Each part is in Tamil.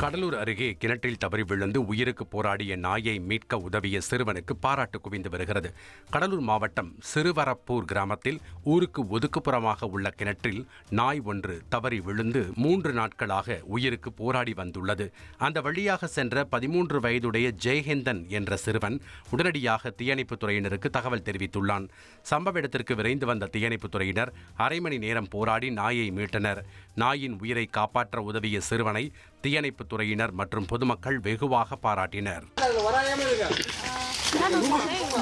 கடலூர் அருகே கிணற்றில் தவறி விழுந்து உயிருக்கு போராடிய நாயை மீட்க உதவிய சிறுவனுக்கு பாராட்டு குவிந்து வருகிறது. கடலூர் மாவட்டம் சிறுவரப்பூர் கிராமத்தில் ஊருக்கு ஒதுக்குப்புறமாக உள்ள கிணற்றில் நாய் ஒன்று தவறி விழுந்து மூன்று நாட்களாக உயிருக்கு போராடி வந்துள்ளது. அந்த வழியாக சென்ற பதிமூன்று வயதுடைய ஜெயஹிந்தன் என்ற சிறுவன் உடனடியாக தீயணைப்புத் துறையினருக்கு தகவல் தெரிவித்துள்ளான். சம்பவ இடத்திற்கு விரைந்து வந்த தீயணைப்புத் துறையினர் அரை மணி நேரம் போராடி நாயை மீட்டனர். நாயின் உயிரை காப்பாற்ற உதவிய சிறுவனை தீயணைப்புத் துறையினர் மற்றும் பொதுமக்கள் வெகுவாக பாராட்டினர்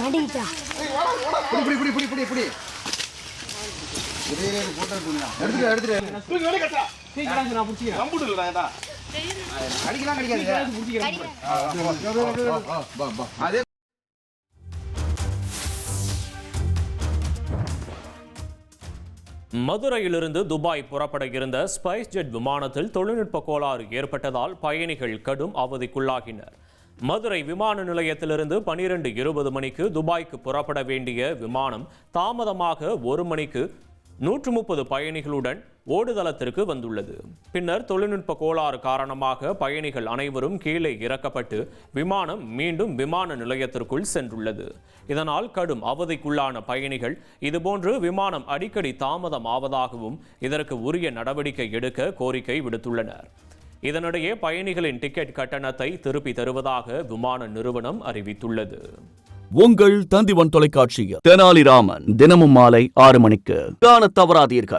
மாட்டிக்கிட்டா புடி மதுரையிலிருந்து துபாய் புறப்பட இருந்த ஸ்பைஸ் ஜெட் விமானத்தில் தொழில்நுட்ப கோளாறு ஏற்பட்டதால் பயணிகள் கடும் அவதிக்குள்ளாகினர். மதுரை விமான நிலையத்திலிருந்து பனிரெண்டு இருபது மணிக்கு துபாய்க்கு புறப்பட வேண்டிய விமானம் தாமதமாக ஒரு மணிக்கு நூற்று முப்பது பயணிகளுடன் ஓடுதளத்திற்கு வந்துள்ளது. பின்னர் தொழில்நுட்ப கோளாறு காரணமாக பயணிகள் அனைவரும் கீழே இறக்கப்பட்டு விமானம் மீண்டும் விமான நிலையத்திற்குள் சென்றுள்ளது. இதனால் கடும் அவதிக்குள்ளான பயணிகள் இதுபோன்று விமானம் அடிக்கடி தாமதம் ஆவதாகவும் இதற்கு உரிய நடவடிக்கை எடுக்க கோரிக்கை விடுத்துள்ளனர். இதனிடையே பயணிகளின் டிக்கெட் கட்டணத்தை திருப்பி தருவதாக விமான நிறுவனம் அறிவித்துள்ளது. உங்கள் தந்திவன் தொலைக்காட்சியில் தெனாலிராமன் தினமும் மாலை ஆறு மணிக்கு. காண தவறாதீர்கள்.